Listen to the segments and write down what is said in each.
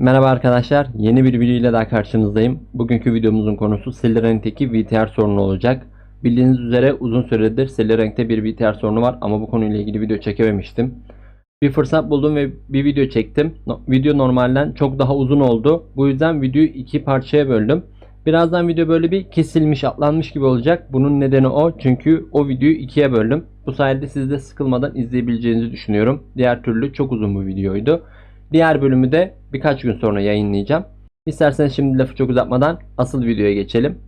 Merhaba arkadaşlar, yeni bir video ile daha karşınızdayım. Bugünkü videomuzun konusu Celery'ninki VTR sorunu olacak. Bildiğiniz üzere uzun süredir Celery'de bir VTR sorunu var ama bu konuyla ilgili video çekememiştim. Bir fırsat buldum ve bir video çektim. Video normalden çok daha uzun oldu. Bu yüzden videoyu iki parçaya böldüm. Birazdan video böyle bir kesilmiş, atlanmış gibi olacak. Bunun nedeni o. Çünkü o videoyu ikiye böldüm. Bu sayede siz de sıkılmadan izleyebileceğinizi düşünüyorum. Diğer türlü çok uzun bir videoydu. Diğer bölümü de birkaç gün sonra yayınlayacağım. İsterseniz şimdi lafı çok uzatmadan asıl videoya geçelim.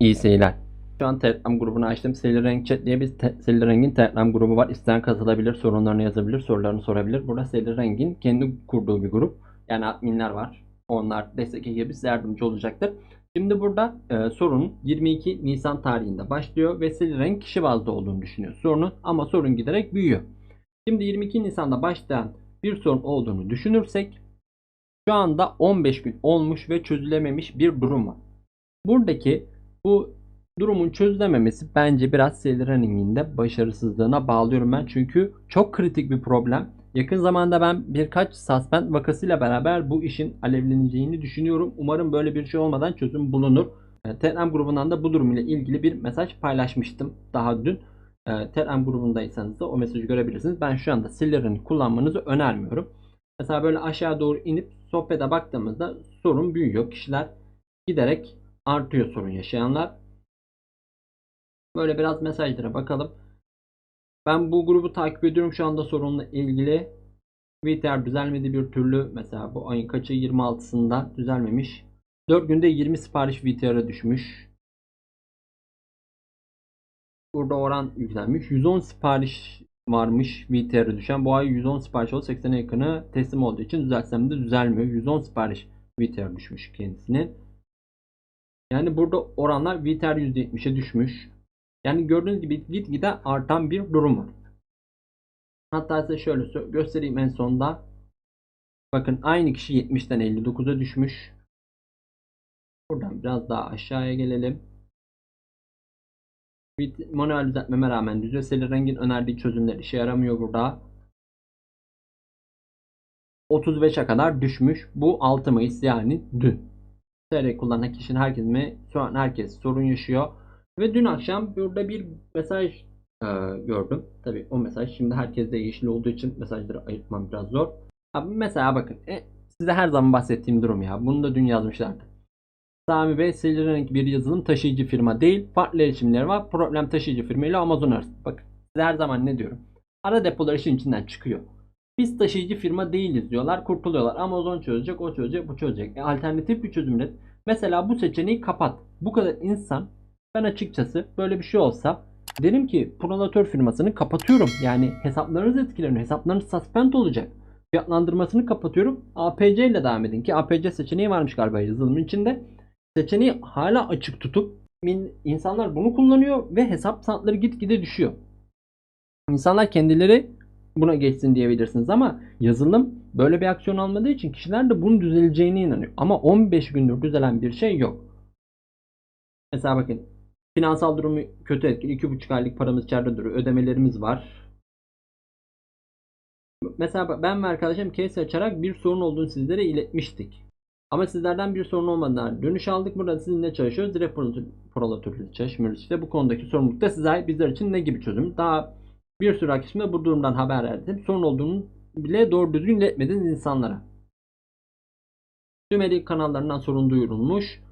İyi seyirler. Şu an Telegram grubunu açtım. Selirenk Chat diye bir te- Selirenk'in Telegram grubu var. İsteyen katılabilir, sorunlarını yazabilir, sorularını sorabilir. Burada Selirenk'in kendi kurduğu bir grup. Yani adminler var. Onlar destek ekibi size yardımcı olacaktır. Şimdi burada e, sorun 22 Nisan tarihinde başlıyor ve Selirenk kişi bazlı olduğunu düşünüyor sorunun ama sorun giderek büyüyor. Şimdi 22 Nisan'da başlayan bir sorun olduğunu düşünürsek şu anda 15 gün olmuş ve çözülememiş bir durum var. Buradaki bu durumun çözülememesi bence biraz Celery'nin de başarısızlığına bağlıyorum ben. Çünkü çok kritik bir problem. Yakın zamanda ben birkaç suspend vakasıyla beraber bu işin alevleneceğini düşünüyorum. Umarım böyle bir şey olmadan çözüm bulunur. E, Telegram grubundan da bu durum ile ilgili bir mesaj paylaşmıştım daha dün. E, Telegram grubundaysanız da o mesajı görebilirsiniz. Ben şu anda Celery'ni kullanmanızı önermiyorum. Mesela böyle aşağı doğru inip sohbete baktığımızda sorun büyüyor. Kişiler giderek artıyor sorun yaşayanlar. Böyle biraz mesajlara bakalım. Ben bu grubu takip ediyorum şu anda sorunla ilgili. VTR düzelmedi bir türlü. Mesela bu ayın kaçı 26'sında düzelmemiş. 4 günde 20 sipariş VTR'a düşmüş. Burada oran yükselmiş. 110 sipariş varmış VTR'e düşen. Bu ay 110 sipariş oldu. 80'e yakını teslim olduğu için düzeltsem de düzelmiyor. 110 sipariş VTR düşmüş kendisine. Yani burada oranlar VTR %70'e düşmüş. Yani gördüğünüz gibi gitgide artan bir durum var. Hatta size şöyle göstereyim en sonda. Bakın aynı kişi 70'ten 59'a düşmüş. Buradan biraz daha aşağıya gelelim. Bit- Manuel düzeltmeme rağmen düzeseli rengin önerdiği çözümler işe yaramıyor burada. 35'e kadar düşmüş. Bu 6 Mayıs yani dün. TR kullanan kişinin herkes mi? Şu an herkes sorun yaşıyor. Ve dün akşam burada bir mesaj e, gördüm. Tabi o mesaj şimdi herkeste yeşil olduğu için mesajları ayırtmam biraz zor. Abi mesela bakın e, size her zaman bahsettiğim durum ya. Bunu da dün yazmışlardı. Sami Bey Celery'nin bir yazılım taşıyıcı firma değil. Farklı erişimleri var. Problem taşıyıcı firma ile Amazon arasında. Bakın size her zaman ne diyorum. Ara depolar işin içinden çıkıyor. Biz taşıyıcı firma değiliz diyorlar. Kurtuluyorlar. Amazon çözecek, o çözecek, bu çözecek. E, alternatif bir çözüm üret. Mesela bu seçeneği kapat. Bu kadar insan ben açıkçası böyle bir şey olsa derim ki pronator firmasını kapatıyorum. Yani hesaplarınız etkileniyor. Hesaplarınız suspend olacak. Fiyatlandırmasını kapatıyorum. APC ile devam edin ki APC seçeneği varmış galiba yazılımın içinde. Seçeneği hala açık tutup insanlar bunu kullanıyor ve hesap sanatları gitgide düşüyor. İnsanlar kendileri buna geçsin diyebilirsiniz ama yazılım böyle bir aksiyon almadığı için kişiler de bunun düzeleceğine inanıyor. Ama 15 gündür düzelen bir şey yok. Mesela bakın finansal durumu kötü etkili. 2,5 aylık paramız içeride duruyor. Ödemelerimiz var. Mesela ben ve arkadaşım case açarak bir sorun olduğunu sizlere iletmiştik. Ama sizlerden bir sorun olmadan dönüş aldık. Burada sizinle çalışıyoruz. Direkt prolatörle çalışmıyoruz. İşte bu konudaki sorumlulukta size ait bizler için ne gibi çözüm? Daha bir sürü arkadaşımda bu durumdan haber verdim. Sorun olduğunu bile doğru düzgün iletmediniz insanlara. Tüm kanallarından sorun duyurulmuş.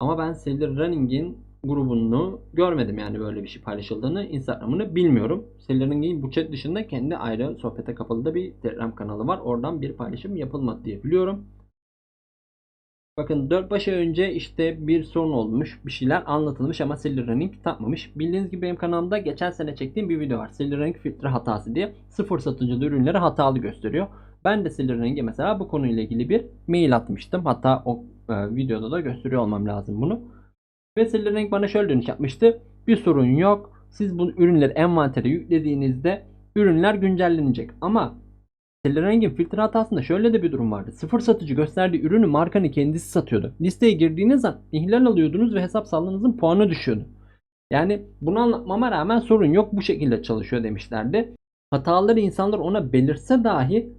Ama ben Seller Running'in grubunu görmedim yani böyle bir şey paylaşıldığını. Instagram'ını bilmiyorum. Seller Running'in bu chat dışında kendi ayrı sohbete kapalı da bir Telegram kanalı var. Oradan bir paylaşım yapılmadı diye biliyorum. Bakın 4 baş ay önce işte bir sorun olmuş. Bir şeyler anlatılmış ama Seller Running tapmamış. Bildiğiniz gibi benim kanalımda geçen sene çektiğim bir video var. Seller Running filtre hatası diye. Sıfır satıcıda ürünleri hatalı gösteriyor. Ben de Seller Running'e mesela bu konuyla ilgili bir mail atmıştım. Hatta o e, videoda da gösteriyor olmam lazım bunu. Ve Seller Running bana şöyle dönüş yapmıştı. Bir sorun yok. Siz bu ürünleri envantere yüklediğinizde ürünler güncellenecek. Ama Sellering'in filtre hatasında şöyle de bir durum vardı. Sıfır satıcı gösterdiği ürünü markanın kendisi satıyordu. Listeye girdiğiniz an ihlal alıyordunuz ve hesap sağlığınızın puanı düşüyordu. Yani bunu anlatmama rağmen sorun yok bu şekilde çalışıyor demişlerdi. Hataları insanlar ona belirse dahi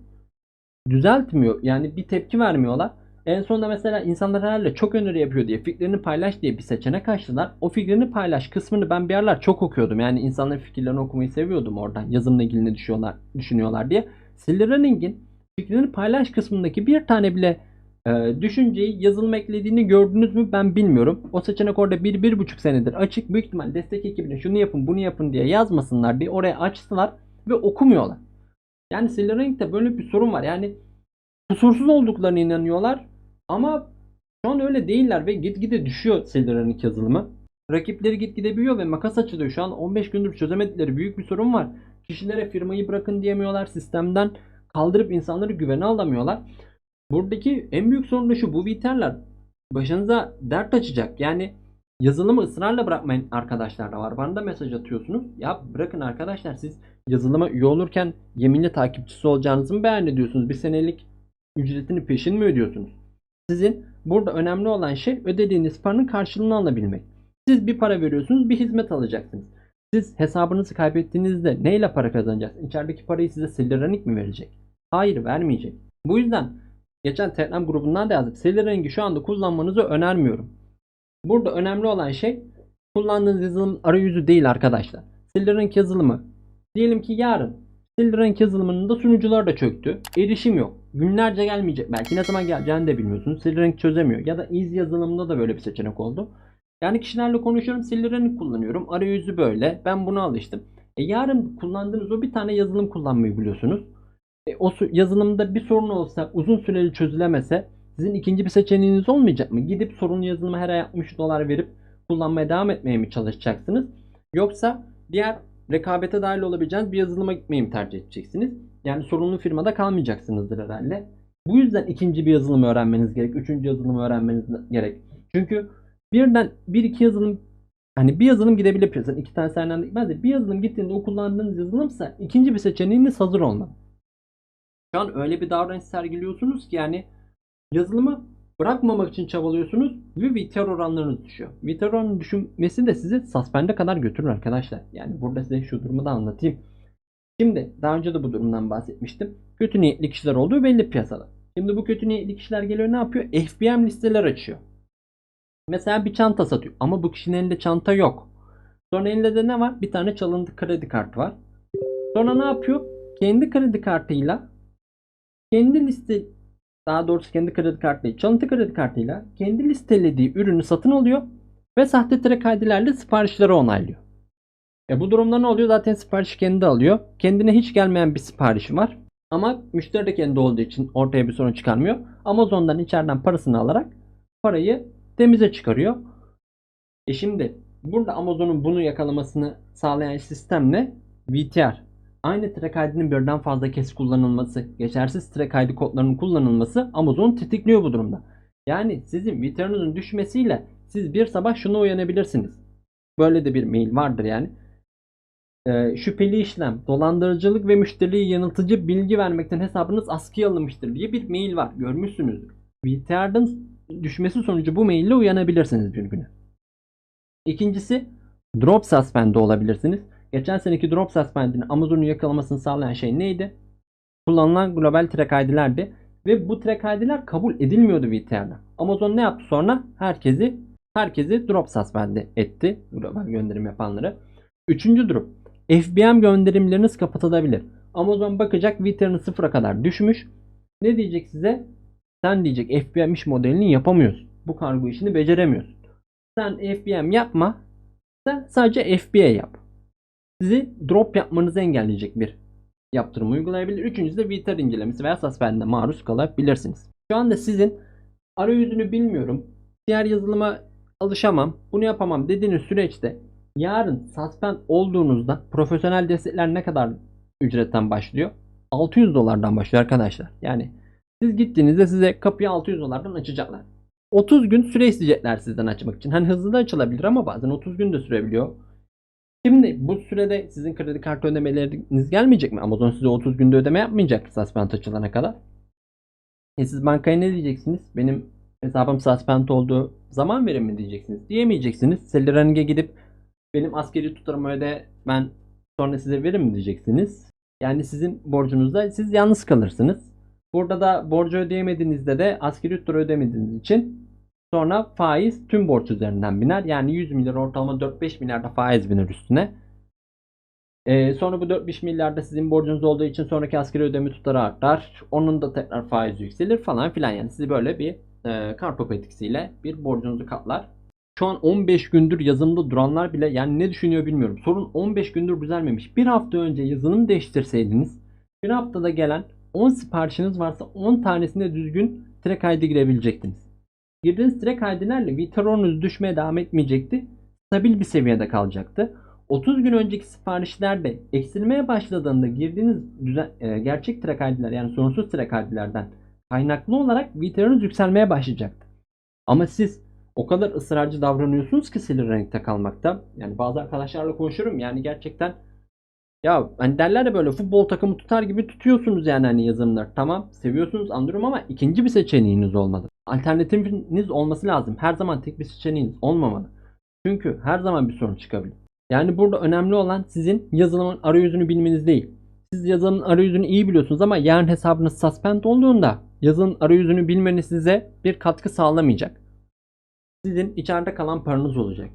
düzeltmiyor. Yani bir tepki vermiyorlar. En sonunda mesela insanlar herhalde çok öneri yapıyor diye fikrini paylaş diye bir seçenek açtılar. O fikrini paylaş kısmını ben bir aralar çok okuyordum. Yani insanların fikirlerini okumayı seviyordum oradan. Yazımla ilgili ne düşünüyorlar, düşünüyorlar diye. Silleranning'in fikrini paylaş kısmındaki bir tane bile e, düşünceyi yazılım eklediğini gördünüz mü ben bilmiyorum. O seçenek orada bir, bir buçuk senedir açık. Büyük ihtimal destek ekibine şunu yapın bunu yapın diye yazmasınlar diye oraya açtılar ve okumuyorlar. Yani Silleranning'de böyle bir sorun var. Yani kusursuz olduklarına inanıyorlar ama şu an öyle değiller ve gitgide düşüyor Silder'ın yazılımı. Rakipleri gitgide büyüyor ve makas açılıyor. Şu an 15 gündür çözemedikleri büyük bir sorun var. Kişilere firmayı bırakın diyemiyorlar. Sistemden kaldırıp insanları güvene alamıyorlar. Buradaki en büyük sorun da şu. Bu VTR'ler başınıza dert açacak. Yani yazılımı ısrarla bırakmayın arkadaşlar da var. Bana da mesaj atıyorsunuz. Ya bırakın arkadaşlar siz yazılıma üye olurken yeminli takipçisi olacağınızı mı beyan ediyorsunuz? Bir senelik ücretini peşin mi ödüyorsunuz? Sizin burada önemli olan şey ödediğiniz paranın karşılığını alabilmek. Siz bir para veriyorsunuz, bir hizmet alacaksınız. Siz hesabınızı kaybettiğinizde neyle para kazanacaksınız? İçerideki parayı size Silderanic mi verecek? Hayır, vermeyecek. Bu yüzden geçen Telegram grubundan da yazdık. Silderanic şu anda kullanmanızı önermiyorum. Burada önemli olan şey kullandığınız yazılım arayüzü değil arkadaşlar. Silderanic yazılımı diyelim ki yarın Silderanic yazılımının da sunucular da çöktü. Erişim yok. Günlerce gelmeyecek. Belki ne zaman geleceğini de bilmiyorsunuz. Silderanic çözemiyor. Ya da Easy yazılımında da böyle bir seçenek oldu. Yani kişilerle konuşuyorum. Silderanic kullanıyorum. Arayüzü böyle. Ben buna alıştım. E yarın kullandığınız o bir tane yazılım kullanmayı biliyorsunuz. E o yazılımda bir sorun olsa uzun süreli çözülemese sizin ikinci bir seçeneğiniz olmayacak mı? Gidip sorunlu yazılımı her ay 60 dolar verip kullanmaya devam etmeye mi çalışacaksınız? Yoksa diğer rekabete dahil olabileceğiniz bir yazılıma gitmeyi mi tercih edeceksiniz? Yani sorunlu firmada kalmayacaksınızdır herhalde. Bu yüzden ikinci bir yazılımı öğrenmeniz gerek. Üçüncü yazılımı öğrenmeniz gerek. Çünkü birden bir iki yazılım hani bir yazılım gidebilir piyasadan. iki tane anda gitmez de bir yazılım gittiğinde o kullandığınız yazılımsa ikinci bir seçeneğiniz hazır olmalı. Şu an öyle bir davranış sergiliyorsunuz ki yani yazılımı bırakmamak için çabalıyorsunuz ve VTR oranlarınız düşüyor. VTR oranının düşmesi de sizi suspend'e kadar götürür arkadaşlar. Yani burada size şu durumu da anlatayım. Şimdi daha önce de bu durumdan bahsetmiştim. Kötü niyetli kişiler olduğu belli piyasada. Şimdi bu kötü niyetli kişiler geliyor ne yapıyor? FBM listeler açıyor. Mesela bir çanta satıyor ama bu kişinin elinde çanta yok. Sonra elinde de ne var? Bir tane çalıntı kredi kartı var. Sonra ne yapıyor? Kendi kredi kartıyla kendi liste daha doğrusu kendi kredi kartı çalıntı kredi kartıyla kendi listelediği ürünü satın alıyor ve sahte track ID'lerle siparişleri onaylıyor. E bu durumda ne oluyor? Zaten siparişi kendi alıyor. Kendine hiç gelmeyen bir siparişi var. Ama müşteri de kendi olduğu için ortaya bir sorun çıkarmıyor. Amazon'dan içeriden parasını alarak parayı temize çıkarıyor. E şimdi burada Amazon'un bunu yakalamasını sağlayan sistem ne? VTR. Aynı track ID'nin birden fazla kez kullanılması, geçersiz track ID kodlarının kullanılması Amazon'u tetikliyor bu durumda. Yani sizin VTR'ınızın düşmesiyle siz bir sabah şuna uyanabilirsiniz. Böyle de bir mail vardır yani. Ee, şüpheli işlem, dolandırıcılık ve müşteriye yanıltıcı bilgi vermekten hesabınız askıya alınmıştır diye bir mail var. Görmüşsünüzdür. VTR'ın düşmesi sonucu bu maille uyanabilirsiniz bir güne. İkincisi drop suspend'de olabilirsiniz. Geçen seneki drop suspend'ini Amazon'un yakalamasını sağlayan şey neydi? Kullanılan global track ID'lerdi. Ve bu track ID'ler kabul edilmiyordu VTR'de. Amazon ne yaptı sonra? Herkesi herkesi drop suspend'e etti. Global gönderim yapanları. Üçüncü durum. FBM gönderimleriniz kapatılabilir. Amazon bakacak VTR'ını sıfıra kadar düşmüş. Ne diyecek size? Sen diyecek FBM iş modelini yapamıyorsun. Bu kargo işini beceremiyorsun. Sen FBM yapma. Sen sadece FBA yap. Sizi drop yapmanızı engelleyecek bir yaptırım uygulayabilir. Üçüncüsü de VTR incelemesi veya suspend'e maruz kalabilirsiniz. Şu anda sizin arayüzünü bilmiyorum. Diğer yazılıma alışamam. Bunu yapamam dediğiniz süreçte yarın suspend olduğunuzda profesyonel destekler ne kadar ücretten başlıyor? 600 dolardan başlıyor arkadaşlar. Yani siz gittiğinizde size kapıyı 600 dolardan açacaklar. 30 gün süre isteyecekler sizden açmak için. Hani hızlı da açılabilir ama bazen 30 gün de sürebiliyor. Şimdi bu sürede sizin kredi kartı ödemeleriniz gelmeyecek mi? Amazon size 30 günde ödeme yapmayacak suspend açılana kadar. E siz bankaya ne diyeceksiniz? Benim hesabım suspend olduğu zaman verin mi diyeceksiniz? Diyemeyeceksiniz. Selleraning'e gidip benim askeri tutarımı öde ben sonra size verir mi diyeceksiniz. Yani sizin borcunuzda siz yalnız kalırsınız. Burada da borcu ödeyemediğinizde de asgari tutarı ödemediğiniz için sonra faiz tüm borç üzerinden biner. Yani 100 milyar ortalama 4-5 milyarda faiz biner üstüne. Ee, sonra bu 4-5 milyarda sizin borcunuz olduğu için sonraki asgari ödeme tutarı artar. Onun da tekrar faiz yükselir falan filan. Yani sizi böyle bir e, kartopu etkisiyle bir borcunuzu katlar. Şu an 15 gündür yazılımda duranlar bile yani ne düşünüyor bilmiyorum. Sorun 15 gündür düzelmemiş. Bir hafta önce yazılım değiştirseydiniz bir haftada gelen 10 siparişiniz varsa 10 tanesinde düzgün track ID girebilecektiniz. Girdiğiniz track ID'lerle Viteron'unuz düşmeye devam etmeyecekti. Stabil bir seviyede kalacaktı. 30 gün önceki siparişlerde eksilmeye başladığında girdiğiniz düzen, e, gerçek track ID'ler yani sorunsuz track ID'lerden kaynaklı olarak Viteron'unuz yükselmeye başlayacaktı. Ama siz o kadar ısrarcı davranıyorsunuz ki silir renkte kalmakta. Yani bazı arkadaşlarla konuşuyorum yani gerçekten ya hani derler ya böyle futbol takımı tutar gibi tutuyorsunuz yani hani yazılımları. Tamam seviyorsunuz anlıyorum ama ikinci bir seçeneğiniz olmalı. Alternatifiniz olması lazım. Her zaman tek bir seçeneğiniz olmamalı. Çünkü her zaman bir sorun çıkabilir. Yani burada önemli olan sizin yazılımın arayüzünü bilmeniz değil. Siz yazılımın arayüzünü iyi biliyorsunuz ama yarın hesabınız suspend olduğunda yazılımın arayüzünü bilmeniz size bir katkı sağlamayacak. Sizin içeride kalan paranız olacak.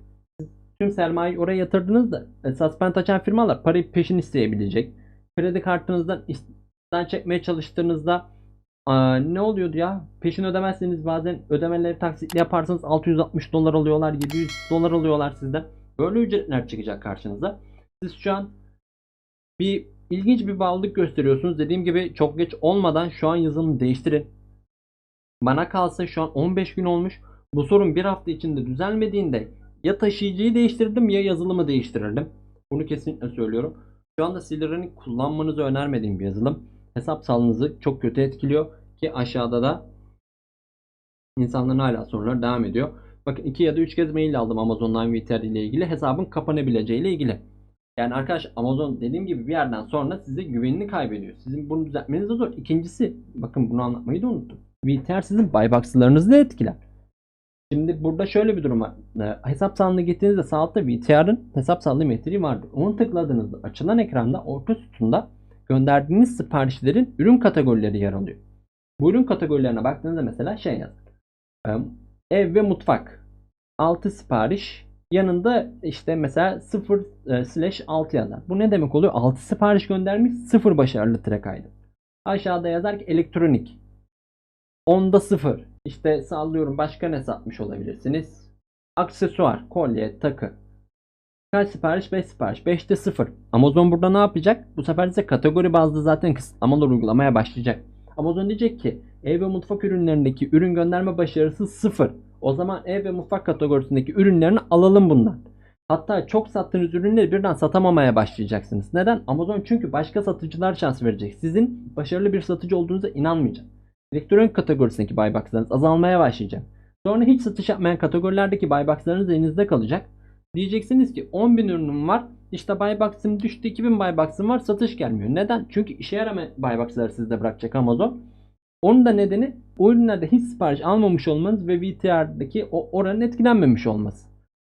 Tüm sermayeyi oraya yatırdığınızda e, suspend açan firmalar parayı peşin isteyebilecek. Kredi kartınızdan işten çekmeye çalıştığınızda aa, ne oluyordu ya? Peşin ödemezseniz bazen ödemeleri taksitli yaparsanız 660 dolar alıyorlar, 700 dolar alıyorlar sizden. Böyle ücretler çıkacak karşınıza. Siz şu an bir ilginç bir bağlılık gösteriyorsunuz. Dediğim gibi çok geç olmadan şu an yazılımı değiştirin. Bana kalsa şu an 15 gün olmuş. Bu sorun bir hafta içinde düzelmediğinde ya taşıyıcıyı değiştirdim ya yazılımı değiştirirdim. Bunu kesinlikle söylüyorum. Şu anda Silver'ın kullanmanızı önermediğim bir yazılım. Hesap sağlığınızı çok kötü etkiliyor ki aşağıda da insanların hala soruları devam ediyor. Bakın 2 ya da 3 kez mail aldım Amazon'dan VTR ile ilgili hesabın kapanabileceği ile ilgili. Yani arkadaş Amazon dediğim gibi bir yerden sonra size güvenini kaybediyor. Sizin bunu düzeltmeniz de zor. İkincisi bakın bunu anlatmayı da unuttum. VTR sizin buybox'larınızı da etkiler. Şimdi burada şöyle bir durum var. Ee, hesap sağlığını getirdiğinizde sağ altta VTR'ın hesap sağlığı metriği vardır. Onu tıkladığınızda açılan ekranda orta sütunda gönderdiğiniz siparişlerin ürün kategorileri yer alıyor. Bu ürün kategorilerine baktığınızda mesela şey yazar. Ee, ev ve mutfak 6 sipariş yanında işte mesela 0 e, slash 6 yazar. Bu ne demek oluyor? 6 sipariş göndermiş 0 başarılı track ID. Aşağıda yazar ki elektronik. Onda 0. İşte sallıyorum başka ne satmış olabilirsiniz? Aksesuar, kolye, takı. Kaç sipariş? 5 sipariş. 5'te 0. Amazon burada ne yapacak? Bu sefer size kategori bazlı zaten kısıtlamalar uygulamaya başlayacak. Amazon diyecek ki ev ve mutfak ürünlerindeki ürün gönderme başarısı 0. O zaman ev ve mutfak kategorisindeki ürünlerini alalım bundan. Hatta çok sattığınız ürünleri birden satamamaya başlayacaksınız. Neden? Amazon çünkü başka satıcılar şans verecek. Sizin başarılı bir satıcı olduğunuza inanmayacak. Elektronik kategorisindeki buybox'larınız azalmaya başlayacak. Sonra hiç satış yapmayan kategorilerdeki buybox'larınız elinizde kalacak. Diyeceksiniz ki 10.000 ürünüm var. İşte buybox'ım düştü 2000 buybox'ım var satış gelmiyor. Neden? Çünkü işe yaramayan buybox'ları sizde bırakacak Amazon. Onun da nedeni o ürünlerde hiç sipariş almamış olmanız ve VTR'daki o oranın etkilenmemiş olması.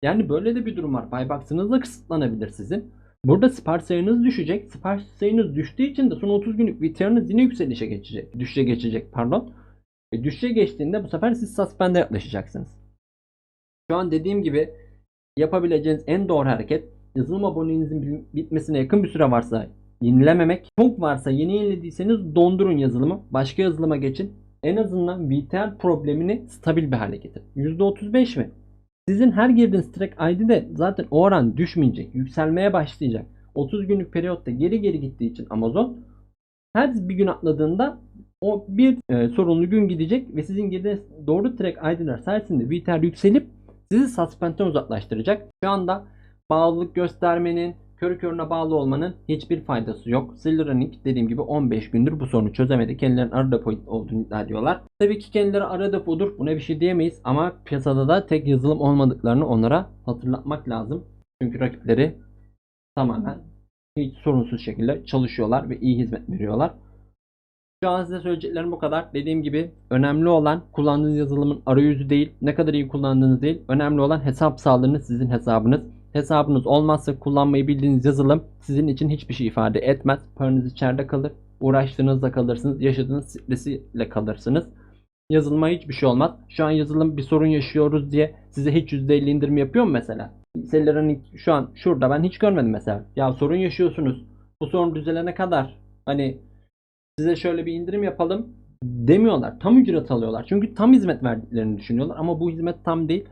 Yani böyle de bir durum var. Buybox'ınız da kısıtlanabilir sizin. Burada sipariş sayınız düşecek. Sipariş sayınız düştüğü için de son 30 günlük VTR'ınız yine yükselişe geçecek. Düşüşe geçecek pardon. E düşüşe geçtiğinde bu sefer siz suspend'e yaklaşacaksınız. Şu an dediğim gibi yapabileceğiniz en doğru hareket yazılım aboneliğinizin bitmesine yakın bir süre varsa yenilememek. Çok varsa yeni yenilediyseniz dondurun yazılımı. Başka yazılıma geçin. En azından VTR problemini stabil bir hale getirin. %35 mi? Sizin her girdiğiniz track ID'de zaten o oran düşmeyecek. Yükselmeye başlayacak. 30 günlük periyotta geri geri gittiği için Amazon her bir gün atladığında o bir e, sorunlu gün gidecek ve sizin girdiğiniz doğru track ID'ler sayesinde VTR yükselip sizi suspend'den uzaklaştıracak. Şu anda bağlılık göstermenin, körü körüne bağlı olmanın hiçbir faydası yok. Silveranic dediğim gibi 15 gündür bu sorunu çözemedi. Kendilerinin ara depo olduğunu iddia ediyorlar. Tabii ki kendileri ara depodur. Buna bir şey diyemeyiz ama piyasada da tek yazılım olmadıklarını onlara hatırlatmak lazım. Çünkü rakipleri tamamen hiç sorunsuz şekilde çalışıyorlar ve iyi hizmet veriyorlar. Şu an size söyleyeceklerim bu kadar. Dediğim gibi önemli olan kullandığınız yazılımın arayüzü değil, ne kadar iyi kullandığınız değil. Önemli olan hesap sağlığınız, sizin hesabınız. Hesabınız olmazsa kullanmayı bildiğiniz yazılım sizin için hiçbir şey ifade etmez. Paranız içeride kalır. uğraştığınızda kalırsınız. Yaşadığınız stresiyle kalırsınız. Yazılıma hiçbir şey olmaz. Şu an yazılım bir sorun yaşıyoruz diye size hiç %50 indirim yapıyor mu mesela? Seller'in şu an şurada ben hiç görmedim mesela. Ya sorun yaşıyorsunuz. Bu sorun düzelene kadar hani size şöyle bir indirim yapalım demiyorlar. Tam ücret alıyorlar. Çünkü tam hizmet verdiklerini düşünüyorlar ama bu hizmet tam değil.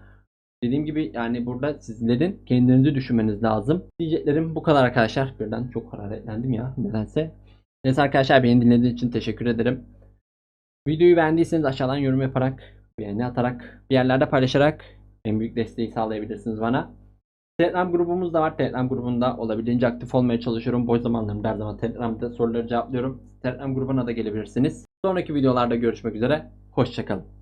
Dediğim gibi yani burada sizlerin kendinizi düşünmeniz lazım. Diyeceklerim bu kadar arkadaşlar. Birden çok hararetlendim ya nedense. Neyse arkadaşlar beni dinlediğiniz için teşekkür ederim. Videoyu beğendiyseniz aşağıdan yorum yaparak, beğeni atarak, bir yerlerde paylaşarak en büyük desteği sağlayabilirsiniz bana. Telegram grubumuz da var. Telegram grubunda olabildiğince aktif olmaya çalışıyorum. Boş zamanlarımda her zaman Telegram'da soruları cevaplıyorum. Telegram grubuna da gelebilirsiniz. Sonraki videolarda görüşmek üzere. Hoşçakalın.